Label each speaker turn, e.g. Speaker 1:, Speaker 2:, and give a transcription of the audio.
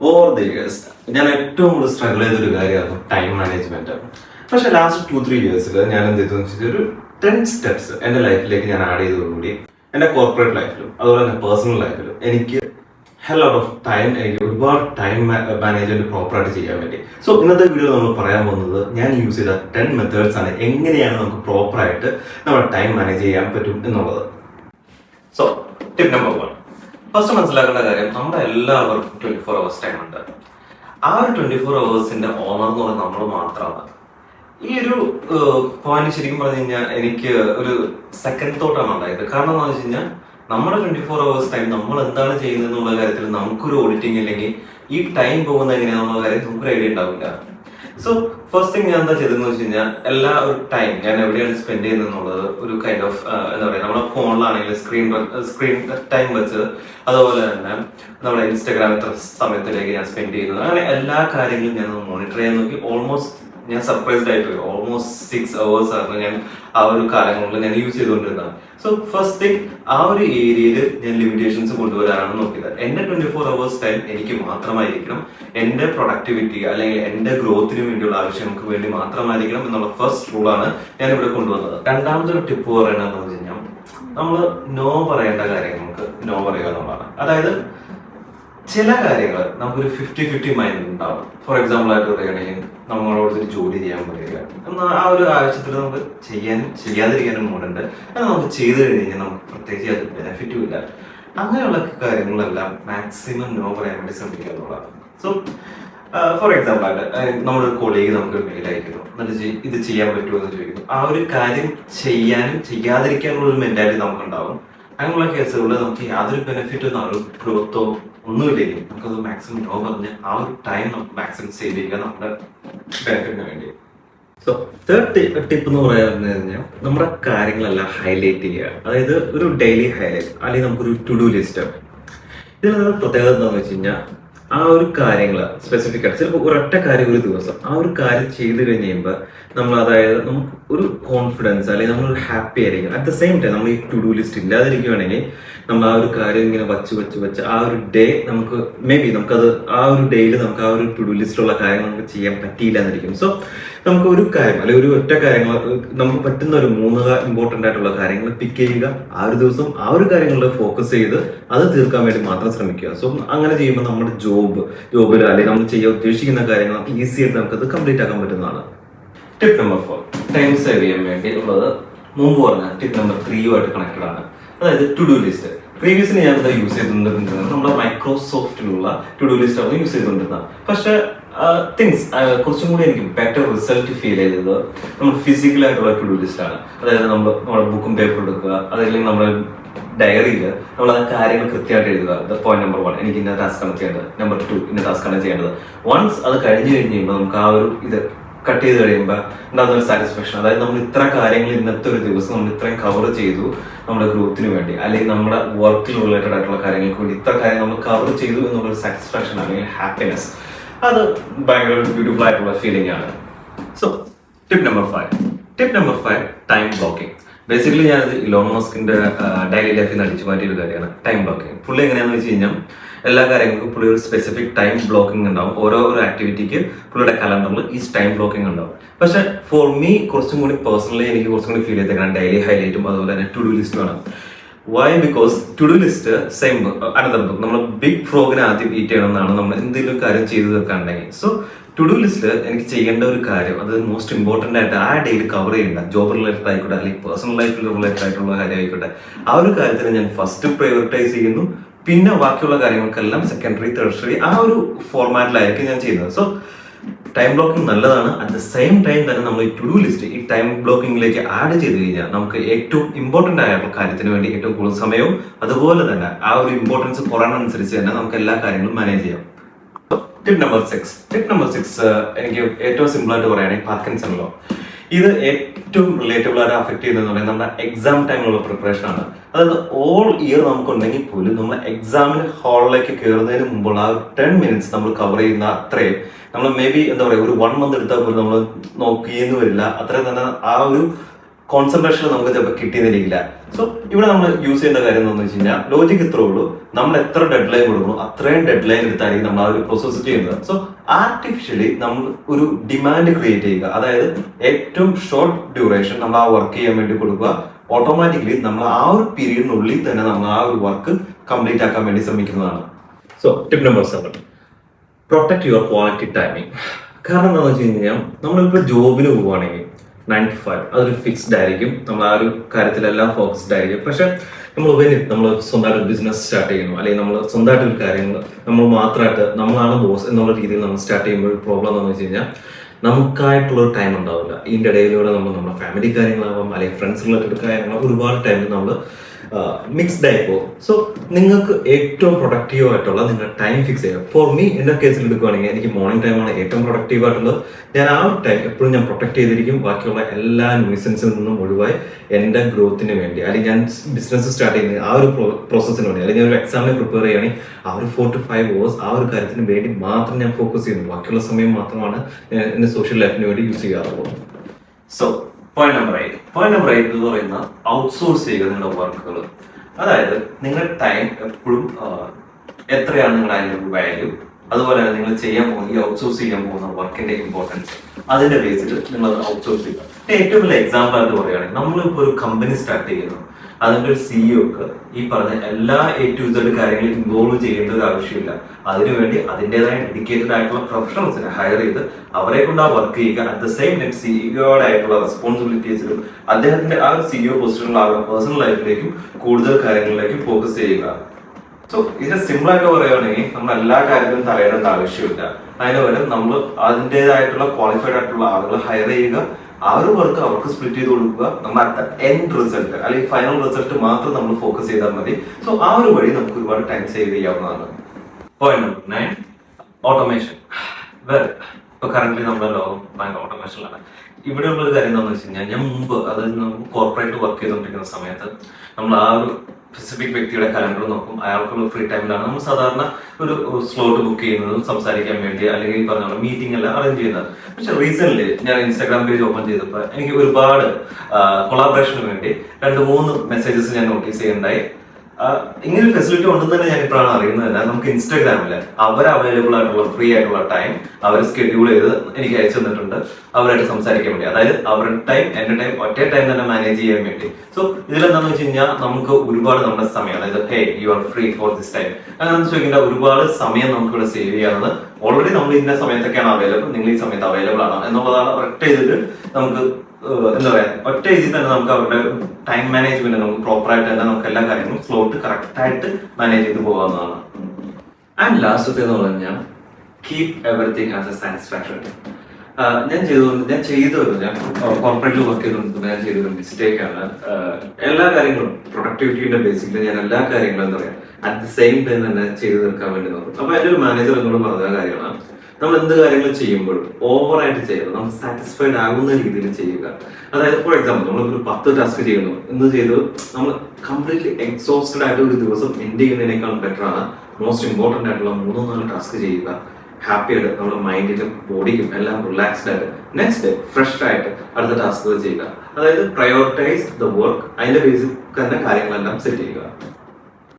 Speaker 1: Over the years ഞാൻ ഏറ്റവും കൂടുതൽ സ്ട്രഗിൾ ചെയ്തൊരു കാര്യമായിരുന്നു ടൈം മാനേജ്മെന്റ് പക്ഷെ ലാസ്റ്റ് ടു ത്രീ ഇയേഴ്സിൽ ഞാൻ എന്ത് ചെയ്തു വെച്ചാൽ ഒരു ടെൻ സ്റ്റെപ്സ് എന്റെ ലൈഫിലേക്ക് ഞാൻ ആഡ് ചെയ്തതോടുകൂടി എന്റെ കോർപ്പറേറ്റ് ലൈഫിലും അതുപോലെ തന്നെ പേഴ്സണൽ ലൈഫിലും എനിക്ക് ഹെൽ ഔട്ട് ഓഫ് ടൈം എനിക്ക് ഒരുപാട് ടൈം മാനേജ്മെന്റ് പ്രോപ്പറായിട്ട് ചെയ്യാൻ വേണ്ടി സോ ഇന്നത്തെ വീഡിയോ നമ്മൾ പറയാൻ പോകുന്നത് ഞാൻ യൂസ് ചെയ്ത ടെൻ മെത്തേഡ്സ് ആണ് എങ്ങനെയാണ് നമുക്ക് പ്രോപ്പറായിട്ട് നമ്മുടെ ടൈം മാനേജ് ചെയ്യാൻ പറ്റും എന്നുള്ളത്. So tip number one first മനസ്സിലാക്കേണ്ട കാര്യം നമ്മുടെ എല്ലാവർക്കും ട്വന്റി ഫോർ അവേഴ്സ് ടൈം ഉണ്ട്. ആ ഒരു ട്വന്റി ഫോർ അവേഴ്സിന്റെ ഓണർ എന്ന് പറയുന്നത് നമ്മൾ മാത്രമാണ്. ഈ ഒരു പോയിന്റ് ശരിക്കും പറഞ്ഞു കഴിഞ്ഞാൽ എനിക്ക് ഒരു സെക്കൻഡ് തോട്ടാണ് ഉണ്ടായത്. കാരണം എന്താണെന്ന് വെച്ച് കഴിഞ്ഞാൽ നമ്മുടെ ട്വന്റി ഫോർ അവേഴ്സ് ടൈം നമ്മൾ എന്താണ് ചെയ്യുന്നത് എന്നുള്ള കാര്യത്തിൽ നമുക്കൊരു ഓഡിറ്റിംഗ് ഇല്ലെങ്കിൽ ഈ ടൈം പോകുന്ന എങ്ങനെയാണെന്നുള്ള കാര്യം നമുക്കൊരു ഐഡിയ ഉണ്ടാവില്ല. സോ ഫസ്റ്റ് തിങ് ഞാൻ എന്താ ചെയ്തതെന്ന് വെച്ച് കഴിഞ്ഞാൽ എല്ലാ ഒരു ടൈം ഞാൻ എവിടെയാണ് സ്പെൻഡ് ചെയ്യുന്നത് ഒരു കൈൻഡ് ഓഫ് എന്താ പറയുക നമ്മുടെ ഫോണിലാണെങ്കിൽ സ്ക്രീൻ സ്ക്രീൻ ടൈം വെച്ച് അതുപോലെ തന്നെ നമ്മുടെ ഇൻസ്റ്റാഗ്രാം എത്ര സമയത്തിലേക്ക് ഞാൻ സ്പെൻഡ് ചെയ്യുന്നത്. അങ്ങനെ എല്ലാ കാര്യങ്ങളും ഞാൻ മോണിറ്റർ ചെയ്യാൻ നോക്കി. ഓൾമോസ്റ്റ് ഞാൻ സർപ്രൈസ്ഡ് ആയിട്ട് ഓൾമോസ്റ്റ് സിക്സ് അവേഴ്സ് ആണ് ഞാൻ ആ ഒരു കാലങ്ങളിൽ ഞാൻ യൂസ് ചെയ്തുകൊണ്ടിരുന്നത്. സോ ഫസ്റ്റ് തിങ് ആ ഒരു ഏരിയയിൽ ഞാൻ ലിമിറ്റേഷൻസ് കൊണ്ടുവരാനാണ് നോക്കിയത്. എന്റെ ട്വന്റി ഫോർ അവേഴ്സ് ടൈം എനിക്ക് മാത്രമായിരിക്കണം. എന്റെ പ്രൊഡക്ടിവിറ്റി അല്ലെങ്കിൽ എന്റെ ഗ്രോത്തിന് വേണ്ടിയുള്ള ആവശ്യങ്ങൾക്ക് വേണ്ടി മാത്രമായിരിക്കണം എന്നുള്ള ഫസ്റ്റ് റൂൾ ആണ് ഞാൻ ഇവിടെ കൊണ്ടുവന്നത്. രണ്ടാമത്തെ ഒരു ടിപ്പ് പറയണമെന്ന് വെച്ച് കഴിഞ്ഞാൽ നമ്മൾ നോ പറയേണ്ട കാര്യങ്ങൾക്ക് നോ പറയുക എന്നുള്ളതാണ്. അതായത് ചില കാര്യങ്ങൾ നമുക്കൊരു ഫിഫ്റ്റി ഫിഫ്റ്റി മൈൻഡ് ഉണ്ടാവും. ഫോർ എക്സാമ്പിൾ ആയിട്ട് പറയുകയാണെങ്കിൽ നമ്മളോട് ഒരു ജോലി ചെയ്യാൻ പറയുക. എന്നാൽ ആ ഒരു ആവശ്യത്തിൽ നമുക്ക് ചെയ്യാനും ചെയ്യാതിരിക്കാനും മൂടുണ്ട് എന്നാൽ നമുക്ക് ചെയ്തു കഴിഞ്ഞാൽ നമുക്ക് പ്രത്യേകിച്ച് അത് ബെനിഫിറ്റും ഇല്ല. അങ്ങനെയുള്ള കാര്യങ്ങളെല്ലാം മാക്സിമം നോ പറയാൻ വേണ്ടി ശ്രമിക്കുക എന്നുള്ളതാണ്. സോ ഫോർ എക്സാമ്പിൾ ആയിട്ട് നമ്മളൊരു കൊളീഗ് നമുക്ക് മെയിൽ അയക്കുന്നു. എന്നിട്ട് ഇത് ചെയ്യാൻ പറ്റുമോ എന്ന് ചോദിക്കുന്നു. ആ ഒരു കാര്യം ചെയ്യാനും ചെയ്യാതിരിക്കാനുള്ള ഒരു മെന്റാലിറ്റി നമുക്കുണ്ടാവും. അങ്ങനെയുള്ള കേസുകളിൽ നമുക്ക് യാതൊരു ബെനിഫിറ്റോ ഒരു ഗ്രോത്തോ ഒന്നുമില്ലെങ്കിൽ നമുക്കത് മാക്സിമം നോ പറഞ്ഞ് ആ ഒരു ടൈം നമുക്ക് മാക്സിമം സേവ് ചെയ്യുക നമ്മുടെ ബെനിഫിറ്റിന് വേണ്ടി. സോ തേർഡ് ടിപ്പ് എന്ന് പറയുന്നത് കഴിഞ്ഞാൽ നമ്മുടെ കാര്യങ്ങളെല്ലാം ഹൈലൈറ്റ് ചെയ്യുക. അതായത് ഒരു ഡെയിലി ഹൈലൈറ്റ് അല്ലെങ്കിൽ നമുക്കൊരു ടു ഡു ലിസ്റ്റ് ഇതിനുള്ള പ്രത്യേകത എന്താണെന്ന് വെച്ച് കഴിഞ്ഞാൽ ആ ഒരു കാര്യങ്ങൾ സ്പെസിഫിക് ആയിട്ട് ചിലപ്പോൾ ഒരൊറ്റ കാര്യം ഒരു ദിവസം ആ ഒരു കാര്യം ചെയ്ത് കഴിഞ്ഞ് കഴിയുമ്പോൾ നമ്മൾ അതായത് നമുക്ക് ഒരു കോൺഫിഡൻസ് അല്ലെങ്കിൽ നമ്മൾ ഹാപ്പി ആയിരിക്കും അറ്റ് ദ സെയിം ടൈം നമ്മൾ ഈ ടു ഡു ലിസ്റ്റ് ഇല്ലാതിരിക്കുകയാണെങ്കിൽ നമ്മൾ ആ ഒരു കാര്യം ഇങ്ങനെ വച്ച് വെച്ച് വെച്ച് ആ ഒരു ഡേ നമുക്ക് മേ ബി നമുക്കത് ആ ഒരു ഡേയിൽ നമുക്ക് ആ ഒരു ടു ഡു ലിസ്റ്റിലുള്ള കാര്യങ്ങൾ നമുക്ക് ചെയ്യാൻ പറ്റിയില്ല എന്നിരിക്കും സോ നമുക്ക് ഒരു കാര്യം അല്ലെങ്കിൽ ഒരു ഒറ്റ കാര്യങ്ങൾ നമുക്ക് പറ്റുന്ന ഒരു മൂന്ന് ഇമ്പോർട്ടന്റ് ആയിട്ടുള്ള കാര്യങ്ങൾ പിക്ക് ചെയ്യുക ആ ഒരു ദിവസം ആ ഒരു കാര്യങ്ങളിൽ ഫോക്കസ് ചെയ്ത് അത് തീർക്കാൻ വേണ്ടി മാത്രം ശ്രമിക്കുക. സോ അങ്ങനെ ചെയ്യുമ്പോൾ നമ്മുടെ ജോബ് ജോബിൽ അല്ലെങ്കിൽ നമ്മൾ ചെയ്യാൻ ഉദ്ദേശിക്കുന്ന കാര്യങ്ങൾ ഈസി ആയിട്ട് നമുക്കത് കംപ്ലീറ്റ് ആക്കാൻ പറ്റുന്നതാണ്. Tip number four time save ചെയ്യാൻ വേണ്ടി ഉള്ളത് മുമ്പ് പറഞ്ഞ ടിപ്പ് നമ്പർ ത്രീയുമായിട്ട് കണക്റ്റഡ് ആണ്. അതായത് ടു ഡു ലിസ്റ്റ് പ്രീവിയസ്ലി ഞാൻ എന്താ യൂസ് ചെയ്തുകൊണ്ടിരുന്നത് നമ്മുടെ മൈക്രോസോഫ്റ്റിലുള്ള ടു ഡു ലിസ്റ്റ് ആണ് യൂസ് ചെയ്തുകൊണ്ടിരുന്നത് പക്ഷെ തിങ്സ് കുറച്ചും കൂടി എനിക്ക് ബെറ്റർ റിസൾട്ട് ഫീൽ ചെയ്തത് നമ്മൾ ഫിസിക്കൽ ആയിട്ടുള്ള ടു ലിസ്റ്റ് ആണ്. അതായത് നമ്മൾ നമ്മുടെ ബുക്കും പേപ്പർ എടുക്കുക അതല്ലെങ്കിൽ നമ്മുടെ ഡയറിയിൽ നമ്മൾ ആ കാര്യങ്ങൾ കൃത്യമായിട്ട് എഴുതുക. ദ പോയിന്റ് നമ്പർ വൺ എനിക്ക് ഇന്ന ടാസ്ക് ആണ് ചെയ്യേണ്ടത്. നമ്പർ ടു ഇന്ന ടാസ്ക്കാണ് ചെയ്യേണ്ടത്. വൺസ് അത് കഴിഞ്ഞ് കഴിഞ്ഞ് കഴിയുമ്പോൾ നമുക്ക് ആ ഒരു ഇത് കട്ട് ചെയ്ത് കഴിയുമ്പോൾ ഉണ്ടാകുന്ന ഒരു സാറ്റിസ്ഫാക്ഷൻ അതായത് നമ്മൾ ഇത്ര കാര്യങ്ങൾ ഇന്നത്തെ ഒരു ദിവസം നമ്മൾ ഇത്രയും കവർ ചെയ്തു നമ്മുടെ ഗ്രോത്തിന് വേണ്ടി അല്ലെങ്കിൽ നമ്മുടെ വർക്കിൽ റിലേറ്റഡ് ആയിട്ടുള്ള കാര്യങ്ങൾക്ക് വേണ്ടി ഇത്ര കാര്യങ്ങൾ നമ്മൾ കവർ ചെയ്തു എന്നുള്ളൊരു സാറ്റിസ്ഫാക്ഷൻ അല്ലെങ്കിൽ ഹാപ്പിനെസ് അത് ഭയങ്കര ബ്യൂട്ടിഫുൾ ആയിട്ടുള്ള ഫീലിംഗ് ആണ്. So tip number five tip number five time blocking basically ഞാനത് ഇലോൺ മോസ്കിന്റെ ഡെയിലി ലൈഫിൽ നിന്ന് അടിച്ചു മാറ്റിയ ഒരു കാര്യമാണ്. ടൈം ബ്ലോക്കിംഗ് പുള്ളി എങ്ങനെയാണെന്ന് വെച്ച് കഴിഞ്ഞാൽ എല്ലാ കാര്യങ്ങൾക്കും പുള്ളി ഒരു സ്പെസിഫിക് ടൈം ബ്ലോക്കിംഗ് ഉണ്ടാവും. ഓരോ ഒരു ആക്ടിവിറ്റിക്ക് പുള്ളിയുടെ കലണ്ടറിൽ ഈ ടൈം ബ്ലോക്കിംഗ് ഉണ്ടാവും. പക്ഷെ ഫോർ മീ കുറച്ചും കൂടി പേഴ്സണലി എനിക്ക് കുറച്ചും കൂടി ഫീൽ ചെയ്തേക്കണം ഡെയിലി ഹൈലൈറ്റും അതുപോലെ തന്നെ ടു ഡു ലിസ്റ്റും വേണം why because to do list same another book നമ്മൾ ബിഗ് ഫ്രോഗിനെ ആദ്യം ഈറ്റ് ചെയ്യണം എന്നാണ് നമ്മൾ എന്തെങ്കിലും കാര്യം ചെയ്തു തീർക്കാനുണ്ടെങ്കിൽ. സോ ടു ഡു ലിസ്റ്റിൽ എനിക്ക് ചെയ്യേണ്ട ഒരു കാര്യം അത് മോസ്റ്റ് ഇമ്പോർട്ടന്റ് ആയിട്ട് ആ ഡേയിൽ കവർ ചെയ്യേണ്ട ജോബ് റിലേറ്റഡ് ആയിക്കോട്ടെ അല്ലെങ്കിൽ പേഴ്സണൽ ലൈഫിൽ റിലേറ്റഡ് ആയിട്ടുള്ള കാര്യം ആയിക്കോട്ടെ ആ ഒരു കാര്യത്തിന് ഞാൻ ഫസ്റ്റ് പ്രയോറിറ്റൈസ് ചെയ്യുന്നു. പിന്നെ ബാക്കിയുള്ള കാര്യങ്ങൾക്കെല്ലാം സെക്കൻഡറി തെർഷറി ആ ഒരു ഫോർമാറ്റിലായിരിക്കും ഞാൻ ചെയ്യുന്നത്. സോ ടൈം ബ്ലോക്കിംഗ് നല്ലതാണ്. അറ്റ് ദ സെയിം ടൈം തന്നെ നമ്മൾ ഈ ടു ഡു ലിസ്റ്റ് ഈ ടൈം ബ്ലോക്കിംഗിലേക്ക് ആഡ് ചെയ്ത് കഴിഞ്ഞാൽ നമുക്ക് ഏറ്റവും ഇമ്പോർട്ടന്റ് ആയ കാര്യത്തിന് വേണ്ടി ഏറ്റവും കൂടുതൽ സമയവും അതുപോലെ തന്നെ ആ ഒരു ഇമ്പോർട്ടൻസ് കുറയണമനുസരിച്ച് തന്നെ നമുക്ക് എല്ലാ കാര്യങ്ങളും മാനേജ് ചെയ്യാം. Tip number six tip number six എനിക്ക് ഏറ്റവും സിമ്പിൾ ആയിട്ട് പറയുകയാണെങ്കിൽ പാർക്കിൻസൺ ലോ ഇത് ഏറ്റവും റിലേറ്റബിൾ ആയിട്ട് അഫക്ട് ചെയ്യുന്നത് പറയുന്നത് നമ്മുടെ എക്സാം ടൈമിലുള്ള പ്രിപ്പറേഷൻ ആണ്. അതായത് ഓൾ ഇയർ നമുക്കുണ്ടെങ്കിൽ പോലും നമ്മൾ എക്സാമിന് ഹാളിലേക്ക് കയറുന്നതിന് മുമ്പുള്ള ആ ടെൻ മിനിറ്റ്സ് നമ്മൾ കവർ ചെയ്യുന്ന അത്രയും നമ്മൾ മേ ബി എന്താ പറയുക ഒരു വൺ മന്ത് എടുത്താൽ പോലും നമ്മൾ നോക്കിയെന്ന് വരില്ല. അത്രയും തന്നെ ആ ഒരു കോൺസെൻട്രേഷൻ നമുക്ക് ചിലപ്പോൾ കിട്ടിയെന്നിരിക്കില്ല സോ ഇവിടെ നമ്മൾ യൂസ് ചെയ്യുന്ന കാര്യം എന്താണെന്ന് വെച്ച് കഴിഞ്ഞാൽ ലോജിക് ഇത്രേ ഉള്ളൂ. നമ്മൾ എത്ര ഡെഡ് ലൈൻ കൊടുക്കുന്നു അത്രയും ഡെഡ് ലൈൻ എടുത്തായിരിക്കും നമ്മൾ ആ ഒരു പ്രോസസ്സ് ചെയ്യുന്നത്. സോ ആർട്ടിഫിഷ്യലി നമ്മൾ ഒരു ഡിമാൻഡ് ക്രിയേറ്റ് ചെയ്യുക. അതായത് ഏറ്റവും ഷോർട്ട് ഡ്യൂറേഷൻ നമ്മൾ ആ വർക്ക് ചെയ്യാൻ വേണ്ടി കൊടുക്കുക. ഓട്ടോമാറ്റിക്കലി നമ്മൾ ആ ഒരു പീരീഡിനുള്ളിൽ തന്നെ നമ്മൾ ആ ഒരു വർക്ക് കംപ്ലീറ്റ് ആക്കാൻ വേണ്ടി ശ്രമിക്കുന്നതാണ്. So tip number seven protect your quality timing കാരണം എന്താണെന്ന് വെച്ച് കഴിഞ്ഞാൽ നമ്മളിപ്പോൾ ജോബിന് പോവുകയാണെങ്കിൽ നയൻ ടു ഫൈവ് അതൊരു ഫിക്സ്ഡ് ആയിരിക്കും. നമ്മൾ ആ ഒരു കാര്യത്തിലെല്ലാം ഫോക്കസ്ഡ് ആയിരിക്കും. പക്ഷെ നമ്മൾ ഉപരി നമ്മൾ സ്വന്തമായിട്ട് ബിസിനസ് സ്റ്റാർട്ട് ചെയ്യുന്നു. അല്ലെങ്കിൽ നമ്മൾ സ്വന്തമായിട്ട് ഒരു കാര്യങ്ങൾ നമ്മൾ മാത്രമായിട്ട് നമ്മളാണ് ബോസ് എന്നുള്ള രീതിയിൽ നമ്മൾ സ്റ്റാർട്ട് ചെയ്യുമ്പോൾ ഒരു പ്രോബ്ലം എന്താണെന്ന് വെച്ച് കഴിഞ്ഞാൽ നമുക്കായിട്ടുള്ള ഒരു ടൈം ഉണ്ടാവില്ല. ഇതിന്റെ ഇടയിലൂടെ നമ്മൾ നമ്മുടെ ഫാമിലി കാര്യങ്ങളാവാം അല്ലെങ്കിൽ ഫ്രണ്ട്സ് റിലേറ്റഡ് കാര്യങ്ങൾ ഒരുപാട് ടൈമിൽ നമ്മൾ മിക്സ്ഡ് പോകും സോ നിങ്ങൾക്ക് ഏറ്റവും പ്രൊഡക്റ്റീവ് ആയിട്ടുള്ള നിങ്ങൾ ടൈം ഫിക്സ് ചെയ്യുക ഫോർ മീ എന്റെ കേസിൽ എടുക്കുകയാണെങ്കിൽ എനിക്ക് മോർണിംഗ് ടൈമാണ് ഏറ്റവും പ്രൊഡക്റ്റീവ് ആയിട്ടുള്ളത്. ഞാൻ ആ ഒരു ടൈം എപ്പോഴും ഞാൻ പ്രൊട്ടക്ട് ചെയ്തിരിക്കും. ബാക്കിയുള്ള എല്ലാ ന്യൂസൻസിൽ നിന്നും ഒഴിവായി എന്റെ ഗ്രോത്തിന് വേണ്ടി. അല്ലെങ്കിൽ ഞാൻ ബിസിനസ് സ്റ്റാർട്ട് ചെയ്യുന്ന ആ ഒരു പ്രോസസ്സിന് വേണ്ടി. അല്ലെങ്കിൽ ഒരു എക്സാമിന് പ്രിപ്പയർ ചെയ്യുകയാണെങ്കിൽ ആ ഒരു ഫോർ ടു ഫൈവ് അവേഴ്സ് ആ ഒരു കാര്യത്തിന് വേണ്ടി മാത്രം ഞാൻ ഫോക്കസ് ചെയ്യുന്നു. ബാക്കിയുള്ള സമയം മാത്രമാണ് എന്റെ സോഷ്യൽ ലൈഫിന് വേണ്ടി യൂസ് ചെയ്യാറുള്ളത്. So point number eight point number eight എന്ന് പറയുന്ന ഔട്ട്സോഴ്സ് ചെയ്യുക നിങ്ങളുടെ വർക്കുകൾ അതായത് നിങ്ങളുടെ ടൈം എപ്പോഴും എത്രയാണ് നിങ്ങളുടെ അതിന്റെ വാല്യൂ അതുപോലെ തന്നെ നിങ്ങൾ ചെയ്യാൻ പോകുന്ന ഈ ഔട്ട്സോഴ്സ് ചെയ്യാൻ പോകുന്ന വർക്കിന്റെ ഇമ്പോർട്ടൻസ് അതിന്റെ ബേസിൽ നിങ്ങൾ അത് ഔട്ട്സോഴ്സ് ചെയ്യുക. ഏറ്റവും വലിയ എക്സാമ്പിൾ ആയിട്ട് പറയുകയാണെങ്കിൽ നമ്മളിപ്പോൾ ഒരു കമ്പനി സ്റ്റാർട്ട് ചെയ്യുന്നു. അതിന്റെ ഒരു സിഇഒക്ക് ഈ പറഞ്ഞ എല്ലാ എ ടു ഇസഡ് കാര്യങ്ങളും ഇൻവോൾവ് ചെയ്യേണ്ട ഒരു ആവശ്യമില്ല. അതിനുവേണ്ടി അതിന്റെതായ ഡെഡിക്കേറ്റഡ് ആയിട്ടുള്ള പ്രൊഫഷണൽസിനെ ഹയർ ചെയ്ത് അവരെ കൊണ്ട് ആ വർക്ക് ചെയ്യുക. അറ്റ് ദ സെയിം ടൈം സിഇഒയോടായിട്ടുള്ള റെസ്പോൺസിബിലിറ്റീസിലും അദ്ദേഹത്തിന്റെ ആ ഒരു സിഇഒ ആ പേഴ്സണൽ ലൈഫിലേക്കും കൂടുതൽ കാര്യങ്ങളിലേക്കും ഫോക്കസ് ചെയ്യുക. സോ ഇത് സിമ്പിൾ ആയിട്ട് പറയുകയാണെങ്കിൽ നമ്മൾ എല്ലാ കാര്യത്തിലും തലയിടേണ്ട ആവശ്യമില്ല. അതിന് പകരം നമ്മൾ അതിന്റെതായിട്ടുള്ള ക്വാളിഫൈഡ് ആയിട്ടുള്ള ആളുകൾ ഹയർ ചെയ്യുക. ആ ഒരു വർക്ക് അവർക്ക് സ്പ്ലിറ്റ് ചെയ്ത് കൊടുക്കുക. നമ്മൾ അറ്റ് എൻഡ് റിസൾട്ട് അല്ലെങ്കിൽ ഫൈനൽ റിസൾട്ട് മാത്രം നമ്മൾ ഫോക്കസ് ചെയ്താൽ മതി. സോ ആ ഒരു വഴി നമുക്ക് ഒരുപാട് ടൈം സേവ് ചെയ്യാവുന്നതാണ്. പോയിന്റ് നമ്പർ നയൻ ഓട്ടോമേഷൻ വേറെ ഇപ്പൊ കറന്റ് നമ്മുടെ ലോകം ഭയങ്കര ഓട്ടോമേഷനിലാണ് ഇവിടെയുള്ള ഒരു കാര്യം എന്താണെന്ന് വെച്ച് കഴിഞ്ഞാൽ ഞാൻ മുമ്പ് അതായത് കോർപ്പറേറ്റ് വർക്ക് ചെയ്തുകൊണ്ടിരിക്കുന്ന സമയത്ത് നമ്മൾ ആ ഒരു സ്പെസിഫിക് വ്യക്തിയുടെ കലണ്ടർ നോക്കും. അയാൾക്കുള്ള ഫ്രീ ടൈമിലാണ് നമ്മൾ സാധാരണ ഒരു സ്ലോട്ട് ബുക്ക് ചെയ്യുന്നതും സംസാരിക്കാൻ വേണ്ടി അല്ലെങ്കിൽ പറഞ്ഞ മീറ്റിംഗ് എല്ലാം അറേഞ്ച് ചെയ്യുന്നത്. പക്ഷെ റീസെന്റ് ഞാൻ ഇൻസ്റ്റാഗ്രാം പേജ് ഓപ്പൺ ചെയ്തപ്പോൾ എനിക്ക് ഒരുപാട് കൊളാബറേഷന് വേണ്ടി രണ്ട് മൂന്ന് മെസ്സേജസ് ഞാൻ നോട്ടീസ് ചെയ്യുന്നുണ്ടായി ഇങ്ങനെ ഫെസിലിറ്റി ഉണ്ടെന്ന് തന്നെ ഞാൻ ഇപ്പോഴാണ് അറിയുന്നത്. തന്നെ നമുക്ക് ഇൻസ്റ്റാഗ്രാമിൽ അവർ അവൈലബിൾ ആയിട്ടുള്ള ഫ്രീ ആയിട്ടുള്ള ടൈം അവർ സ്കെഡ്യൂൾ ചെയ്ത് എനിക്ക് അയച്ചു തന്നിട്ടുണ്ട്. അവരായിട്ട് സംസാരിക്കാൻ വേണ്ടി. അതായത് അവരുടെ ടൈം എന്റെ ടൈം ഒറ്റ ടൈം തന്നെ മാനേജ് ചെയ്യാൻ വേണ്ടി. സോ ഇതിലെന്താണെന്ന് വെച്ച് കഴിഞ്ഞാൽ നമുക്ക് ഒരുപാട് നമ്മുടെ സമയം അതായത് hey you are free for this time അങ്ങനെ ചോദിക്കേണ്ട ഒരുപാട് സമയം നമുക്ക് ഇവിടെ സേവ് ചെയ്യാവുന്നത് ഓൾറെഡി നമ്മൾ ഇന്ന സമയത്തൊക്കെയാണ് അവൈലബിൾ നിങ്ങൾ ഈ സമയത്ത് അവൈലബിൾ ആണ് എന്നുള്ളതാണ് ഒറ്റ ഇതിൽ നമുക്ക് എന്താ പറയാ ഒറ്റ ഇതിൽ തന്നെ നമുക്ക് അവരുടെ ടൈം മാനേജ്മെന്റ് നമുക്ക് പ്രോപ്പർ ആയിട്ട് തന്നെ നമുക്ക് എല്ലാ കാര്യങ്ങളും സ്ലോട്ട് കറക്റ്റ് ആയിട്ട് മാനേജ് ചെയ്ത് പോകാവുന്നതാണ്. ആൻഡ് ലാസ്റ്റത്തെ എന്ന് പറഞ്ഞാൽ keep everything as a satisfaction ഞാൻ ചെയ്തുകൊണ്ട് ഞാൻ ചെയ്തത് ഞാൻ കോർപ്പറേറ്റിൽ വർക്ക് ചെയ്തുകൊണ്ട് ഞാൻ ചെയ്തൊരു മിസ്റ്റേക്ക് ആണ്. എല്ലാ കാര്യങ്ങളും പ്രൊഡക്ടിവിറ്റിയുടെ ബേസിക്കലി ഞാൻ എല്ലാ കാര്യങ്ങളും എന്താ പറയാ അറ്റ് ദ സെയിം ടൈം തന്നെ ചെയ്തു തീർക്കാൻ വേണ്ടി നോക്കും. അപ്പൊ എന്റെ ഒരു മാനേജർ എന്നോട് പറഞ്ഞ കാര്യമാണ് നമ്മൾ എന്ത് കാര്യങ്ങൾ ചെയ്യുമ്പോഴും ഓവറായിട്ട് ചെയ്യരുത് നമ്മൾ സാറ്റിസ്ഫൈഡ് ആകുന്ന രീതിയിൽ ചെയ്യുക. അതായത് ഫോർ എക്സാമ്പിൾ ഒരു പത്ത് ടാസ്ക് ചെയ്യുന്നു. എന്ത് ചെയ്തു? നമ്മൾ കംപ്ലീറ്റ്ലി എക്സോസ്റ്റഡ് ആയിട്ട് ഒരു ദിവസം എൻഡ് ചെയ്യുന്നതിനേക്കാൾ ബെറ്റർ ആണ് മോസ്റ്റ് ഇമ്പോർട്ടന്റ് ആയിട്ടുള്ള മൂന്നോ നാല് ടാസ്ക് ചെയ്യുക. ഹാപ്പി ആയിട്ട് നമ്മുടെ മൈൻഡിലും ബോഡിക്കും എല്ലാം റിലാക്സ്ഡ് ആയിട്ട് നെക്സ്റ്റ് ഡേ ഫ്രഷ് ആയിട്ട് അടുത്ത ടാസ്ക് ചെയ്യുക. അതായത് പ്രയോറിറ്റൈസ് ദ വർക്ക് അതിന്റെ ബേസിൽ തന്നെ കാര്യങ്ങളെല്ലാം സെറ്റ് ചെയ്യുക.